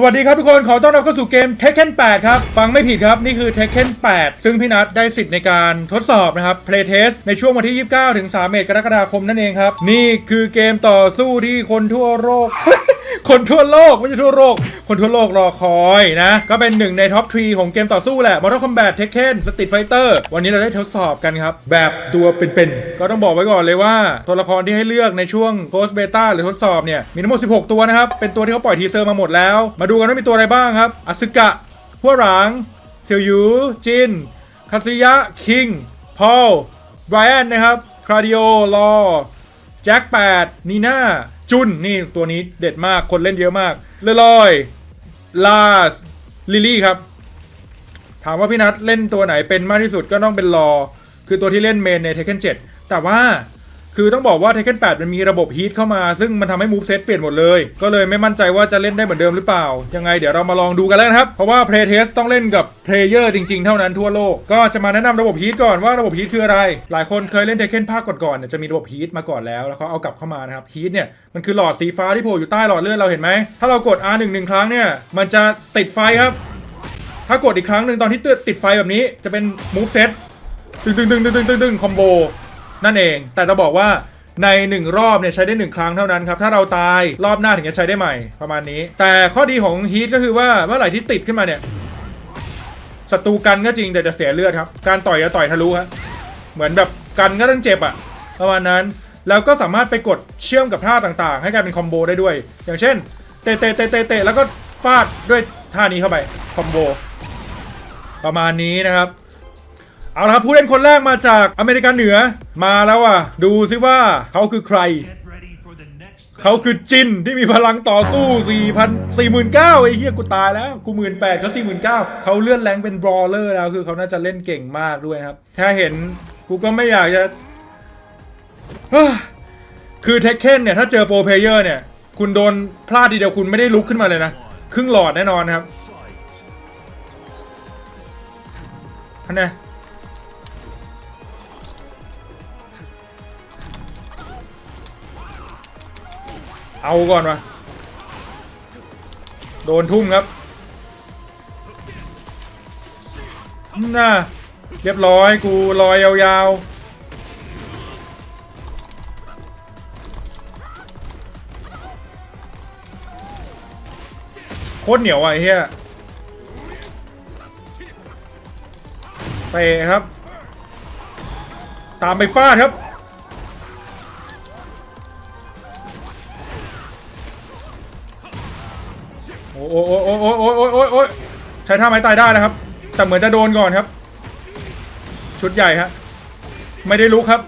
สวัสดีครับทุกคน ขอต้อนรับเข้าสู่เกม Tekken 8 ครับ ฟังไม่ผิดครับ นี่คือ Tekken 8 ซึ่งพี่นัทได้สิทธิ์ในการทดสอบนะครับ Play Test ในช่วงวันที่ 29 ถึง 3 เมษกรกฎาคมนั่นเองครับ นี่คือเกมต่อสู้ที่คนทั่วโลก คนทั่วโลกไม่ใช่ทั่วโลก คนทั่วโลกรอคอยนะ ก็เป็นหนึ่งในท็อปทรีของเกมต่อสู้แหละ Mortal Kombat Tekken Street Fighter วันนี้เราได้ทดสอบกันครับ แบบตัวเป็นๆ ก็ต้องบอกไว้ก่อนเลยว่า ตัวละครที่ให้เลือกในช่วง Post Beta หรือทดสอบเนี่ย มีทั้งหมด 16 ตัวนะครับ เป็นตัวที่เขาปล่อยทีเซอร์มาหมดแล้ว มาดูกันว่ามีตัวอะไรบ้างครับอสึกะหัวหลางเซียวยูจินคาซิยะคิงพอลไบรอันนะครับคราดิโอลอ แจ็ค8นีน่าจุนนี่ตัวนี้เด็ดมากคนเล่นเยอะมากเลลอยลาสลิลี่ครับ ถามว่าพี่นัทเล่นตัวไหนเป็นมากที่สุดก็ต้องเป็นรอ คือตัวที่เล่นเมนในเทคนเจ็ดแต่ว่า คือต้องบอกว่า Tekken 8 มันมีระบบฮีทเข้ามา ซึ่งมันทำให้มูฟเซตเปลี่ยนหมดเลย ก็เลยไม่มั่นใจว่าจะเล่นได้เหมือนเดิมหรือเปล่า ยังไงเดี๋ยวเรามาลองดูกันแล้วครับ เพราะว่า Play Test ต้องเล่นกับเพลเยอร์จริงๆ เท่านั้นทั่วโลก ก็จะมาแนะนำระบบฮีทก่อนว่าระบบฮีทคืออะไร หลายคนเคยเล่น Tekken ภาคก่อนๆเนี่ยจะมีระบบฮีทมาก่อนแล้ว แล้วเขาเอากลับเข้ามานะครับฮีทเนี่ยมันคือหลอดสีฟ้าที่โผล่อยู่ใต้หลอดเลือดเราเห็นไหมถ้าเรากด R1 หนึ่งครั้งเนี่ยมันจะติดไฟครับ ถ้ากดอีกครั้งหนึ่งตอนที่ติดไฟแบบนี้จะเป็นมูฟเซตตึงตึงตึงตึงตึงตึงคอมโบ นั่นเอง แต่จะบอกว่าในหนึ่งรอบเนี่ยใช้ได้หนึ่งครั้งเท่านั้นครับ ถ้าเราตายรอบหน้าถึงจะใช้ได้ใหม่ประมาณนี้ แต่ข้อดีของฮีทก็คือว่าเมื่อไหร่ที่ติดขึ้นมาเนี่ยศัตรูกันก็จริงแต่จะเสียเลือดครับ การต่อยจะต่อยทะลุครับเหมือนแบบกันก็ต้องเจ็บอะประมาณนั้นแล้วก็สามารถไปกดเชื่อมกับท่าต่างๆ ให้กลายเป็นคอมโบได้ด้วย อย่างเช่นเตะเตะเตะเตะแล้วก็ฟาดด้วยท่านี้เข้าไปคอมโบประมาณนี้นะครับ เอาละครับผู้เล่นคนแรกมาจากอเมริกาเหนือมาแล้วอะ ดูซิว่าเขาคือใคร เขาคือจินที่มีพลังต่อสู้ 4,000 49,000ไอ้เหี้ยกูตายแล้วกู18,000เขา49,000เขาเลื่อนแรงเป็นบรอเลอร์แล้วคือเขาน่าจะเล่นเก่งมากด้วยครับ ถ้าเห็นกูก็ไม่อยากจะคือเทคเคนเนี่ย ถ้าเจอโปรเพเยอร์เนี่ย คุณโดนพลาดทีเดียวคุณไม่ได้ลุกขึ้นมาเลยนะ ครึ่งหลอดแน่นอนครับท่านแเอาก่อนวะโดนทุ่มครับน่าเรียบร้อยกูลอยยาวๆโคตรเหนียวอะไอ้เฮียเตะครับ ตามไปฟาดครับ โอ้ยโอ้โอ้โอ้โอ้โอ้ยใช้ท่าไม้ตายได้นะครับ แต่เหมือนจะโดนก่อนครับ ชุดใหญ่ฮะไม่ได้ลุกครับ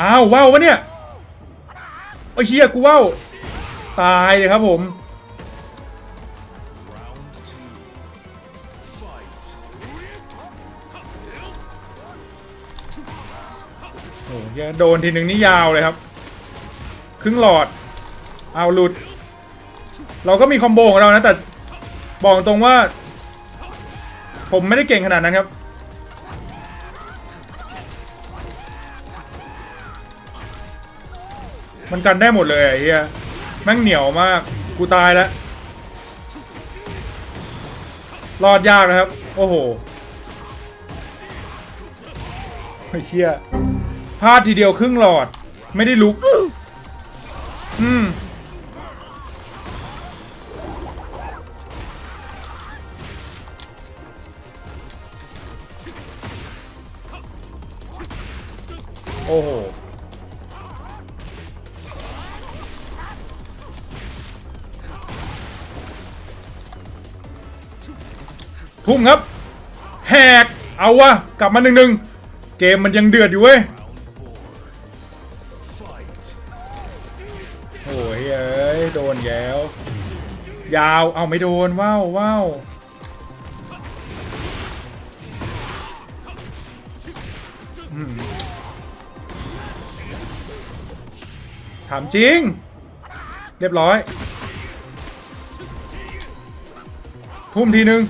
อ้าวว้าววะเนี่ยไอ้เชี่ยกูว้าวตายเลยครับผมโอ้ยโดนทีหนึ่งนี่ยาวเลยครับ ครึ่งหลอด เอาหลุด เราก็มีคอมโบของเรานะแต่บอกตรงว่า ผมไม่ได้เก่งขนาดนั้นครับ มันกันได้หมดเลยไอ้เหี้ยแม่งเหนียวมาก กูตายแล้วรอดยากนะครับ โอ้โหไอ้เชี่ยพลาดทีเดียวครึ่งหลอด ไม่ได้ลุก เอาวะกลับมาหนึ่งหนึ่งเกมมันยังเดือดอยู่เว้ยโอ้ยเอ้ยโดนแย้ว ยาวเอาไม่โดนว้าวว้าวถามจริง เรียบร้อย ทุ่มทีนึง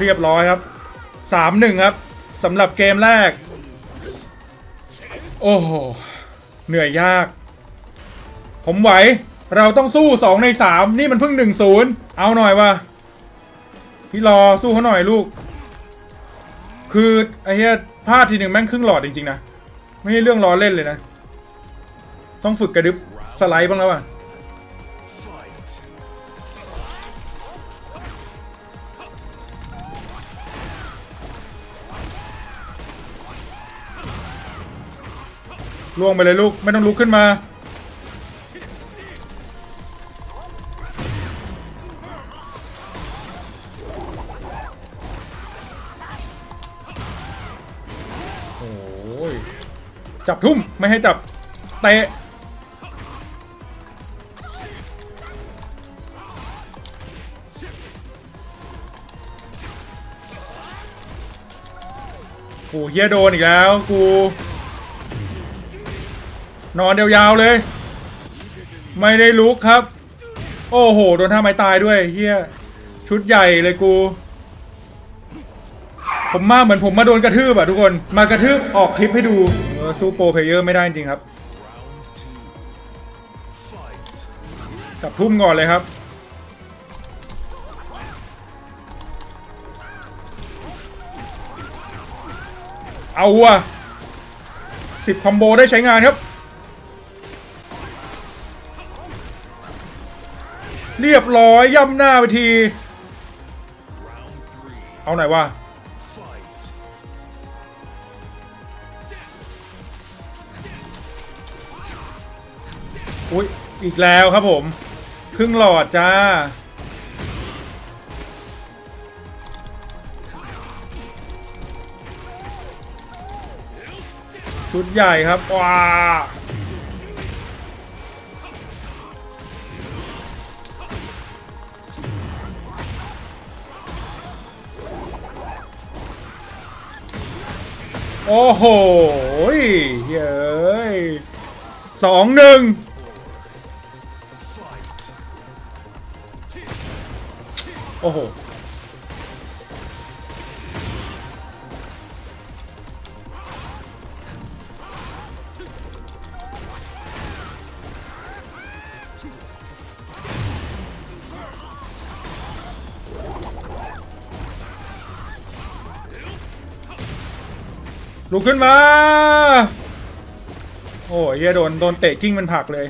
เรียบร้อยครับสามหนึ่งครับสำหรับเกมแรก โอ้โห เหนื่อยยาก ผมไหว เราต้องสู้สองในสามนี่มันเพิ่งหนึ่งศูนย์เอาหน่อยวะพี่รอสู้เขาหน่อยลูก คือไอ้เหี้ยพลาดทีหนึ่งแม่งครึ่งหลอดจริงๆนะ ไม่ใช่เรื่องล้อเล่นเลยนะ ต้องฝึกกระดึบสไลด์บ้างแล้วอะ ล่วงไปเลยลูก ไม่ต้องลุกขึ้นมา โอ้ย จับทุ่ม ไม่ให้จับ เตะกูเฮียโดนอีกแล้ว กู นอนยาวๆเลย ไม่ได้ลุกครับ โอ้โห โดนท่าไม้ตายด้วยเฮียชุดใหญ่เลยกู ผมมาเหมือนผมมาโดนกระทืบอะทุกคน มากระทืบออกคลิปให้ดูเออสู้โปรเพลเยอร์ไม่ได้จริงครับ จับทุ่มก่อนเลยครับเอาว่ะสิบคอมโบได้ใช้งานครับ เรียบร้อยย่ำหน้าไปที เอาไหนวะอุ้ยอีกแล้วครับผมครึ่งหลอดจ้า ชุดใหญ่ครับว้า โอ้โหเย้ยสองหนึ่งโอ้โห ลุกขึ้นมา โอ้ยเฮียโดนโดนเตะกิ้งมันผักเลย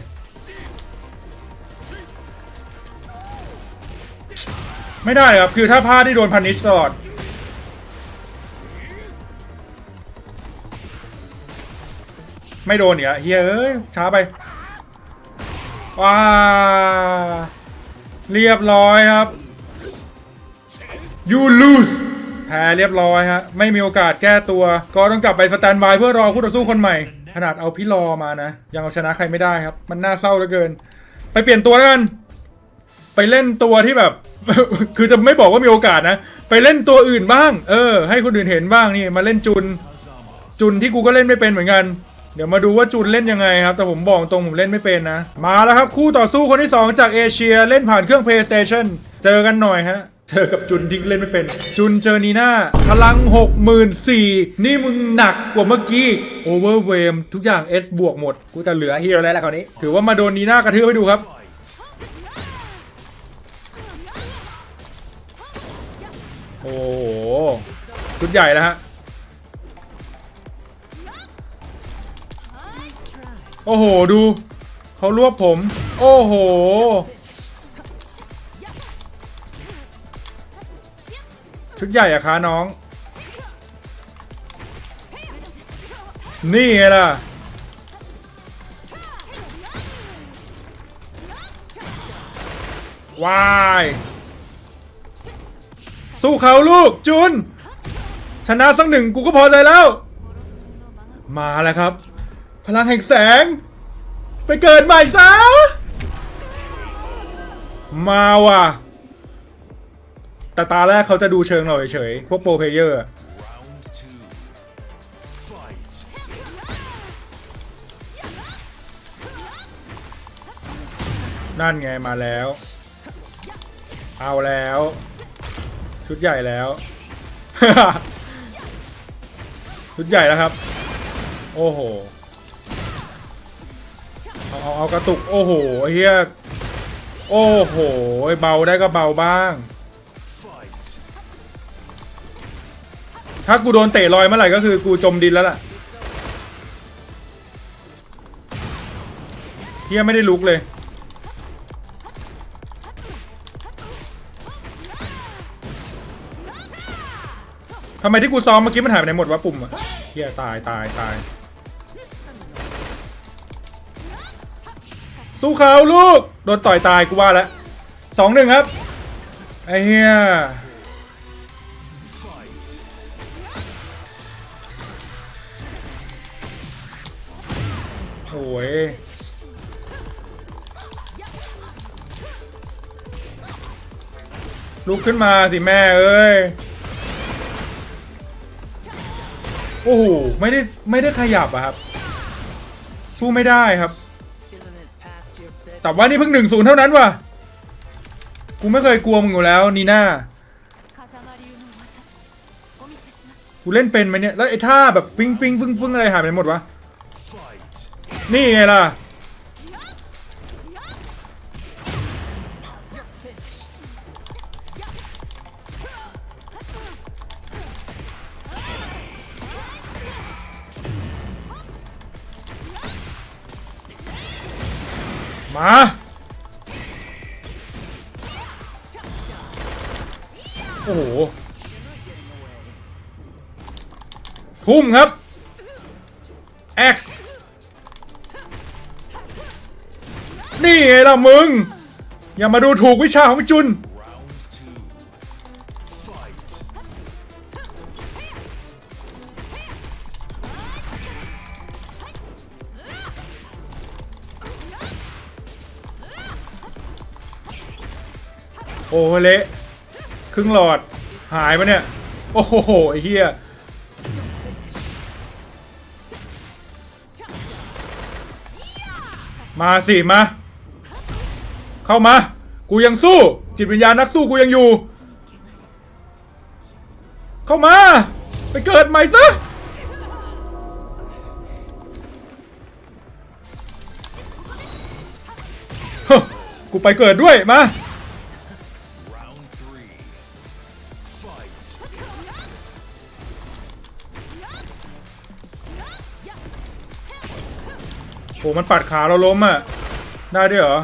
ไม่ได้ครับ คือถ้าพลาดที่โดนพันนิชตลอดไม่โดนเนี่ยเฮียเอ้ยช้าไปว้าเรียบร้อยครับ you lose แพ้เรียบร้อยฮะ ไม่มีโอกาสแก้ตัว ก็ต้องกลับไปสแตนบายเพื่อรอคู่ต่อสู้คนใหม่ ขนาดเอาพี่รอมานะ ยังเอาชนะใครไม่ได้ครับ มันน่าเศร้าเหลือเกิน ไปเปลี่ยนตัวแล้วกัน ไปเล่นตัวที่แบบ คือจะไม่บอกว่ามีโอกาสนะ ไปเล่นตัวอื่นบ้าง เออ ให้คนอื่นเห็นบ้างนี่ มาเล่นจุน จุนที่กูก็เล่นไม่เป็นเหมือนกัน เดี๋ยวมาดูว่าจุนเล่นยังไงครับ แต่ผมบอกตรงผมเล่นไม่เป็นนะ มาแล้วครับคู่ต่อสู้คนที่ 2 จากเอเชียเล่นผ่านเครื่อง PlayStation เจอกันหน่อยฮะ เจอกับจุนที่เล่นไม่เป็น จุนเจอนีน่าพลัง 64,000นี่มึงหนักกว่าเมื่อกี้โอเวอร์เวมทุกอย่าง S บวกหมด กูจะเหลือฮีโร่แล้วแหละคราวนี้ ถือว่ามาโดนนีน่ากระทืบให้ดูครับ โอ้โห ชุดใหญ่แล้วฮะ โอ้โห ดู เขารวบผม โอ้โห ชุดใหญ่อะคะน้อง นี่ไงล่ะ วาย สู้เขาลูกจุน ชนะสักหนึ่งกูก็พอใจแล้ว มาแล้วครับ พลังแห่งแสง ไปเกิดใหม่ซะ มาว่ะ แต่ตาแรกเขาจะดูเชิงเราเฉยๆพวกโปรเพเยอร์นั่นไงมาแล้ว เอาแล้ว ชุดใหญ่แล้ว ชุดใหญ่แล้วครับ โอ้โห เอาเอาเอากระตุก โอ้โหเฮียโอ้โห เบาได้ก็เบาบ้าง ถ้ากูโดนเตะลอยเมื่อไหร่ก็คือกูจมดินแล้วล่ะเฮียไม่ได้ลุกเลย ทำไมที่กูซ้อมเมื่อกี้มันหายไปไหนหมดวะปุ่มอะเฮียตายตายตาย สู้เขาลูก โดนต่อยตายกูว่าแล้วสองหนึ่งครับ ไอ้เฮีย ยลุกขึ้นมาสิแม่เอ้ย โอ้โห ไม่ได้ ไม่ได้ขยับอะครับ สู้ไม่ได้ครับ แต่ว่านี่เพิ่งหนึ่งศูนย์เท่านั้นวะกูไม่เคยกลัวมึงอยู่แล้วนีน่ากูเล่นเป็นไหมเนี่ย แล้วไอ้ท่าแบบฟิงฟิงฟึ่งฟึ่งอะไรหายไปหมดวะ นี่ไงล่ะ มา โอ้โห ทุ่มครับ X นี่ไงล่ะมึง อย่ามาดูถูกวิชาของจุน โอ้เละครึ่งหลอดหายปะเนี่ย โอ้โห ไอ้เหี้ยมาสิ มา เข้ามา กูยังสู้ จิตวิญญาณนักสู้กูยังอยู่ เข้ามา ไปเกิดใหม่ซะกูไปเกิดด้วยมาโหมันปัดขาเราล้มอะ ได้ด้วยเหรอ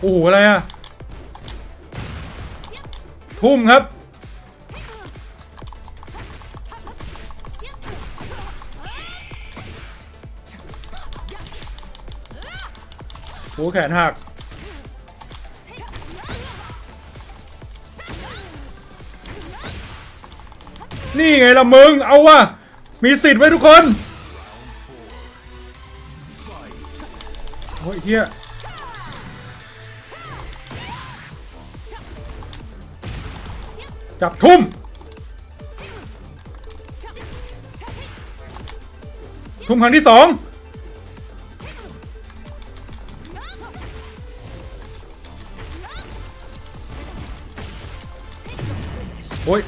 โอ้โหอะไรอะทุ่มครับโอ้แขนหักนี่ไงล่ะมึง เอาว่ะ มีสิทธิ์ไว้ทุกคน โอ้ยเฮีย จับทุ่ม ทุ่มครั้งที่สองโอ้ย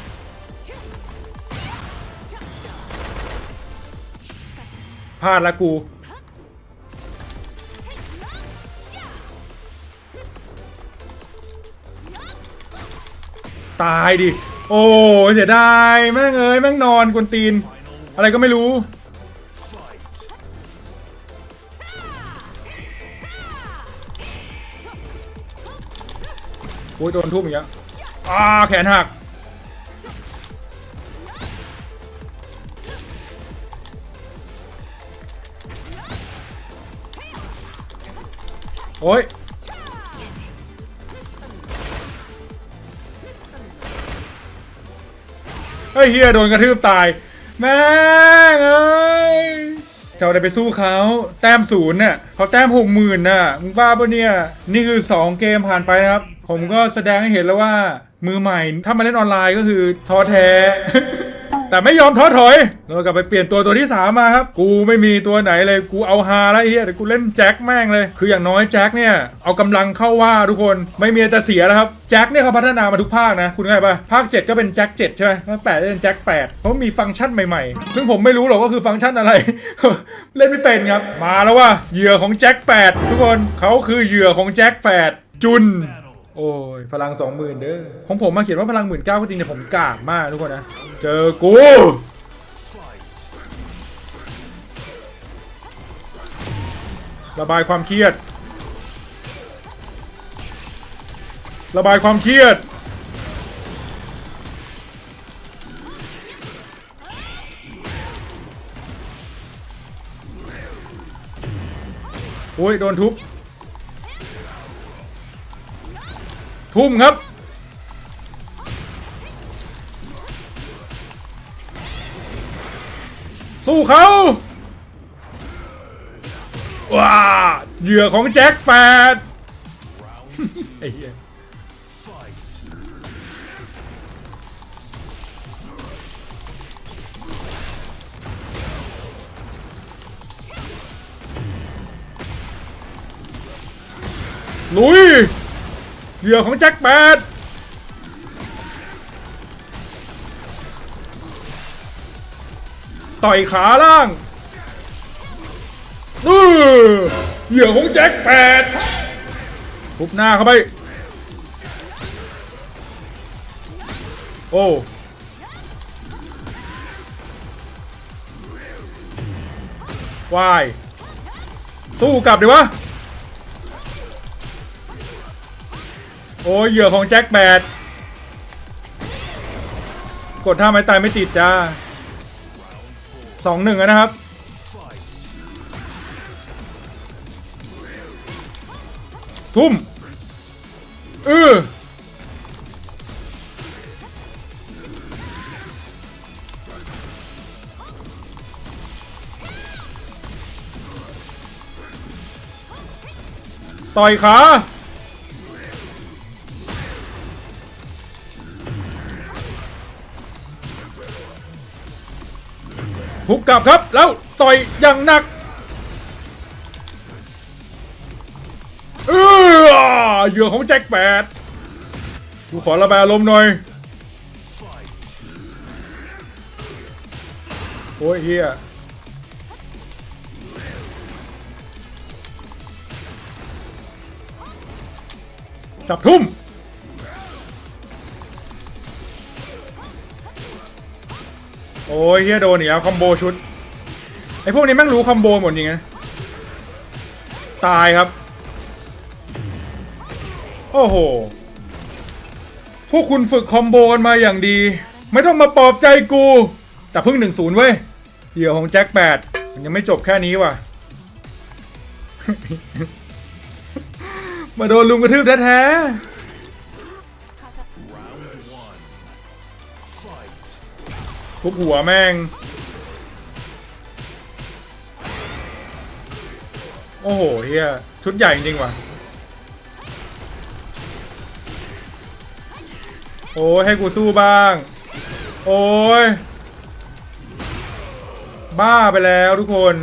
พลาดละกู ตายดิ โอ้ยเสียดายแม่งเอ้ยแม่งนอนกวนตีน อะไรก็ไม่รู้ โอ้ยโดนทุ่มอย่างเงี้ยอ่าแขนหักโอ้ย เฮ้ยเฮียโดนกระทืบตาย แม่งเอ้ยเจ้าได้ไปสู้เขาแต้มศูนย์น่ะเขาแต้มหกหมื่นน่ะมึงบ้าปะเนี่ย นี่คือ 2 เกมผ่านไปนะครับ ผมก็แสดงให้เห็นแล้วว่า มือใหม่ถ้ามาเล่นออนไลน์ก็คือท้อแท้ แต่ไม่ยอมท้อถอยเรากลับไปเปลี่ยนตัวตัวที่สามมาครับ กูไม่มีตัวไหนเลย กูเอาฮาแล้วเฮียเดี๋ยวกูเล่นแจ็คแม่งเลย คืออย่างน้อยแจ็คเนี่ยเอากำลังเข้าว่าทุกคน ไม่มีจะเสียแล้วครับ แจ็คเนี่ยเขาพัฒนามาทุกภาคนะ คุณเข้าใจปะภาค 7 ก็เป็นแจ็ค7ใช่ไหมภาคแปดก็เป็นแจ็ค8เพราะมีฟังก์ชันใหม่ๆ ซึ่งผมไม่รู้หรอกว่าคือฟังก์ชันอะไร เล่นไม่เป็นครับ มาแล้วว่าเหยื่อของแจ็ค8ทุกคนเขาคือเหยื่อของแจ็ค8จุน โอ้ยพลังสองหมื่นเด้อของผมมาเขียนว่าพลังหมื่นเก้าก็จริงแต่ผมกากมากทุกคนนะ เจอกูระบายความเครียด ระบายความเครียด โอ้ย โดนทุบ ทุ่มครับสู้เขาว้าเหยื่อของแจ็คแปดไอ้เหี้ยลุย เหยื่อของแจ็คแปดต่อยขาล่างอือเหยื่อของแจ็คแปดทุบหน้าเข้าไป โอ้วาย สู้กลับดิวะ โอ้ยเหยื่อของแจ็คแบดกดท่าไม้ตายไม่ติดจ้าสองหนึ่งนะครับ ทุ่มเออต่อยขา ทุบกลับครับแล้วต่อยอย่างหนักเออเหยื่อของแจ็คแปดกูขอระบายอารมณ์หน่อย โอ้ยเฮียจับทุ่ม โอ้ยเฮียโดนอีกแล้วคอมโบชุดไอพวกนี้แม่งรู้คอมโบหมดจริงนะตายครับ โอ้โห พวกคุณฝึกคอมโบกันมาอย่างดี ไม่ต้องมาปลอบใจกู แต่เพิ่งหนึ่งศูนย์เว้ยเหยื่อของแจ็คแปดมันยังไม่จบแค่นี้ว่ะ มาโดนลุงกระทืบแท้ๆ ทุบหัวแม่ง โอ้โหเฮียชุดใหญ่จริงๆว่ะ โอ้ยให้กูสู้บ้าง โอ้ย บ้าไปแล้วทุกคน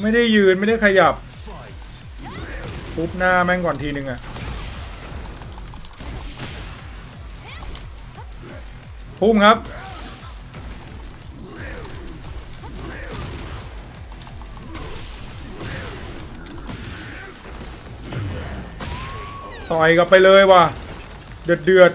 ไม่ได้ยืนไม่ได้ขยับปุ๊บหน้าแม่งก่อนทีนึงอะพุ่มครับ ต่อยกลับไปเลยว่ะ เดือดเดือด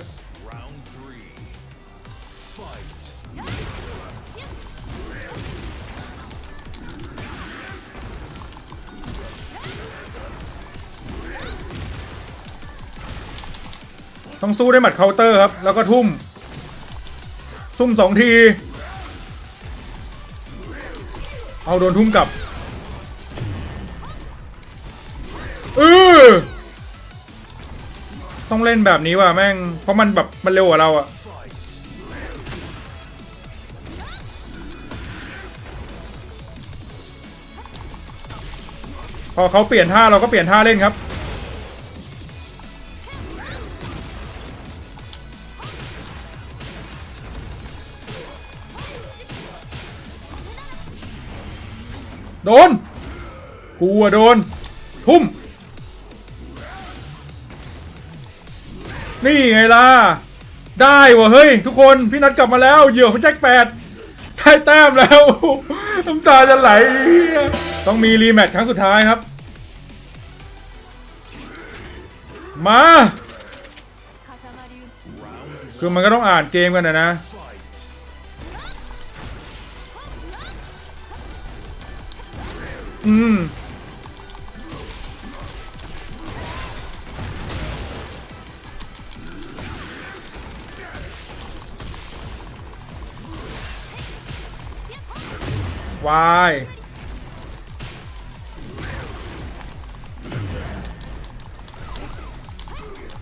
ต้องสู้ได้หมัดเคาน์เตอร์ครับ แล้วก็ทุ่ม ทุ่มสองที เอาโดนทุ่มกลับ ต้องเล่นแบบนี้ว่ะแม่ง เพราะมันแบบมันเร็วกว่าเราอะพอเขาเปลี่ยนท่าเราก็เปลี่ยนท่าเล่นครับ โดน กูอะโดน ทุ่ม นี่ไงล่ะ ได้วะเฮ้ย ทุกคนพี่นัดกลับมาแล้ว เหยื่อของแจ็คแปดได้แต้มแล้วน้ำตาจะไหล ต้องมีรีแมตช์ครั้งสุดท้ายครับ มา คือมันก็ต้องอ่านเกมกันนะนะ อืม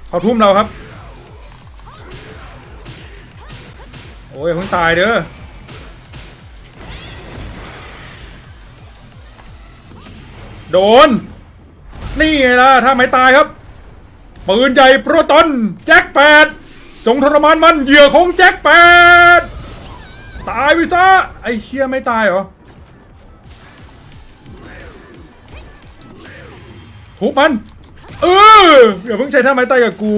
เขาทุ่มเราครับ โอ้ยเพิ่งตายเด้อโดน นี่ไงล่ะ ถ้าไม่ตายครับ ปืนใหญ่โปรตอน แจ็คแปดจงทรมานมันเหยื่อของแจ็คแปดตายไปซะไอ้เชี่ยไม่ตายเหรอ ทุบมันเอออย่าเพิ่งใช้ท่าไม้ตายกับกู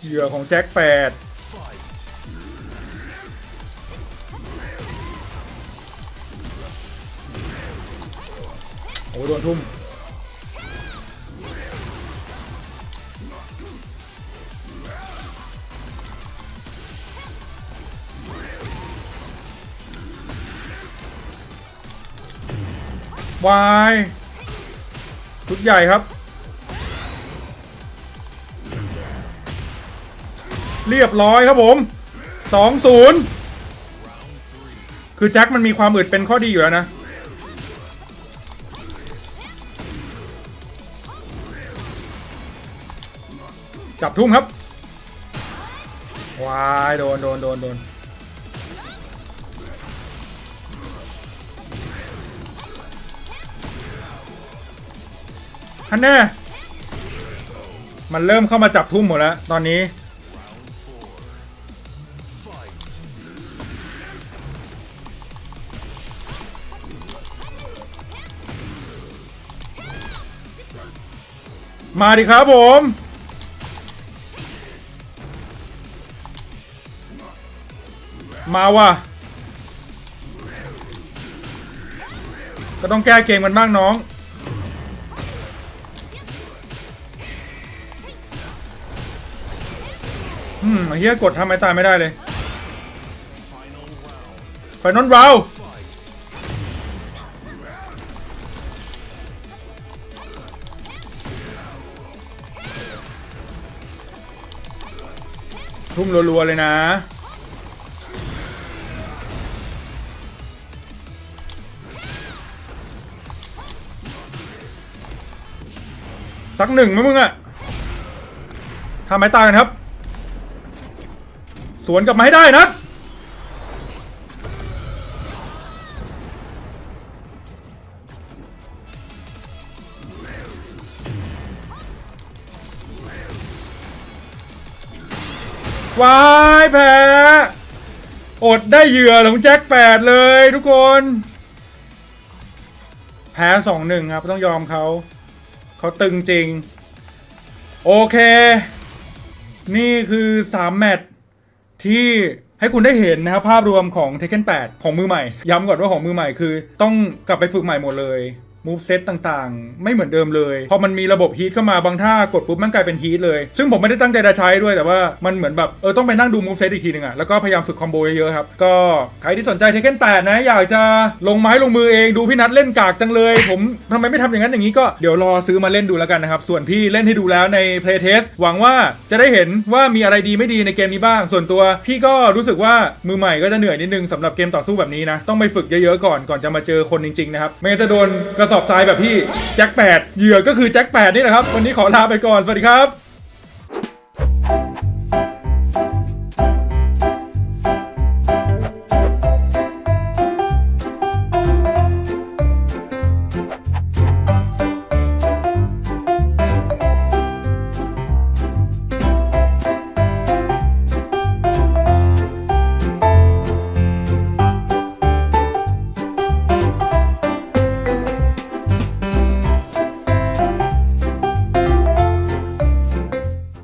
เหยื่อของแจ็คแปดโอ้โดนทุ่มวาย ชุดใหญ่ครับ เรียบร้อยครับผม2-0คือแจ็คมันมีความอึดเป็นข้อดีอยู่แล้วนะ จับทุ่มครับ วาย โดน โดน โดน โดน ฮันแน่มันเริ่มเข้ามาจับทุ่มหมดแล้ว ตอนนี้มาดิครับผม มาว่ะ ก็ต้องแก้เกมกันบ้างน้อง อืมเฮียกดทำไมตายไม่ได้เลยไฟนอลราทุ่มรัวๆเลยนะ สักหนึ่งไหมมึงอะทำไมตายกันครับ สวนกลับมาให้ได้นะวายแพ้อดได้เหยื่อของแจ็คแปดเลยทุกคน แพ้สองหนึ่งครับต้องยอมเขาเขาตึงจริง โอเค นี่คือ3แมตช์ ที่ให้คุณได้เห็นนะครับภาพรวมของ Tekken 8 ของมือใหม่ ย้ำก่อนว่าของมือใหม่คือ ต้องกลับไปฝึกใหม่หมดเลย move set ต่างๆ ไม่เหมือนเดิมเลย พอมันมีระบบฮีทเข้ามาบางท่ากดปุ๊บมันกลายเป็นฮีทเลย ซึ่งผมไม่ได้ตั้งใจจะใช้ด้วยแต่ว่ามันเหมือนแบบ เออ ต้องไปนั่งดู move set อีกทีหนึงอะแล้วก็พยายามฝึกคอมโบเยอะๆครับ ก็ใครที่สนใจ Tekken 8นะ อยากจะลงไม้ลงมือเองดูพี่นัทเล่นกากจังเลย ผมทำไมไม่ทำอย่างนั้นอย่างนี้ก็เดี๋ยวรอซื้อมาเล่นดูแล้วกันนะครับส่วนพี่เล่นให้ดูแล้วใน playtest หวังว่าจะได้เห็นว่ามีอะไรดีไม่ดีในเกมนี้บ้าง ส่วนตัวพี่ก็รู้สึกว่ามือใหม่ก็จะเหนื่อยนิดนึงสำหรับเกมต่อสู้แบบนี้นะต้องไปฝึกเยอะๆก่อนก่อนจะมาเจอคนจริงๆนะครับไม่งั้นจะโดนกระสอบทรายแบบพี่แจ็คแปดเหยื่อก็คือแจ็คแปดนี่แหละครับ วันนี้ขอลาไปก่อน สวัสดีครับ